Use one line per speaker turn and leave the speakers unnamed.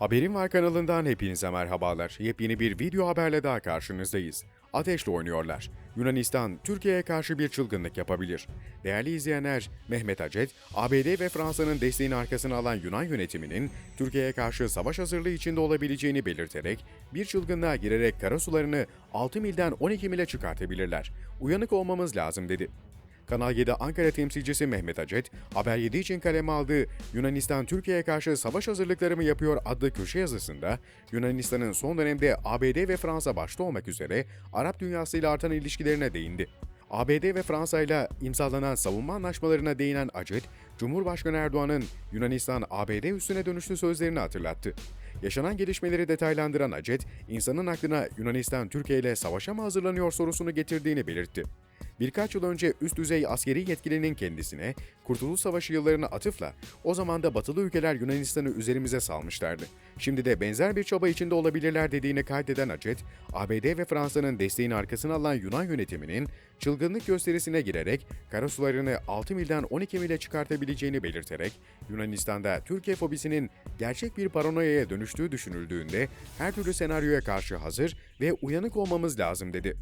Haberim Var kanalından hepinize merhabalar. Yepyeni bir video haberle daha karşınızdayız. Ateşle oynuyorlar. Yunanistan, Türkiye'ye karşı bir çılgınlık yapabilir. Değerli izleyenler, Mehmet Acet, ABD ve Fransa'nın desteğini arkasına alan Yunan yönetiminin Türkiye'ye karşı savaş hazırlığı içinde olabileceğini belirterek bir çılgınlığa girerek karasularını 6 milden 12 mile çıkartabilirler. Uyanık olmamız lazım dedi. Kanal 7 Ankara temsilcisi Mehmet Acet, Haber 7 için kaleme aldığı Yunanistan Türkiye'ye karşı savaş hazırlıkları mı yapıyor adlı köşe yazısında, Yunanistan'ın son dönemde ABD ve Fransa başta olmak üzere Arap dünyasıyla artan ilişkilerine değindi. ABD ve Fransa ile imzalanan savunma anlaşmalarına değinen Acet, Cumhurbaşkanı Erdoğan'ın Yunanistan-ABD üstüne dönüşlü sözlerini hatırlattı. Yaşanan gelişmeleri detaylandıran Acet, insanın aklına Yunanistan Türkiye ile savaşa mı hazırlanıyor sorusunu getirdiğini belirtti. Birkaç yıl önce üst düzey askeri yetkilinin kendisine Kurtuluş Savaşı yıllarına atıfla o zaman da batılı ülkeler Yunanistan'ı üzerimize salmışlardı. Şimdi de benzer bir çaba içinde olabilirler dediğini kaydeden Acet, ABD ve Fransa'nın desteğini arkasına alan Yunan yönetiminin çılgınlık gösterisine girerek karasularını 6 milden 12 mile çıkartabileceğini belirterek Yunanistan'da Türkiye fobisinin gerçek bir paranoyaya dönüştüğü düşünüldüğünde her türlü senaryoya karşı hazır ve uyanık olmamız lazım dedi.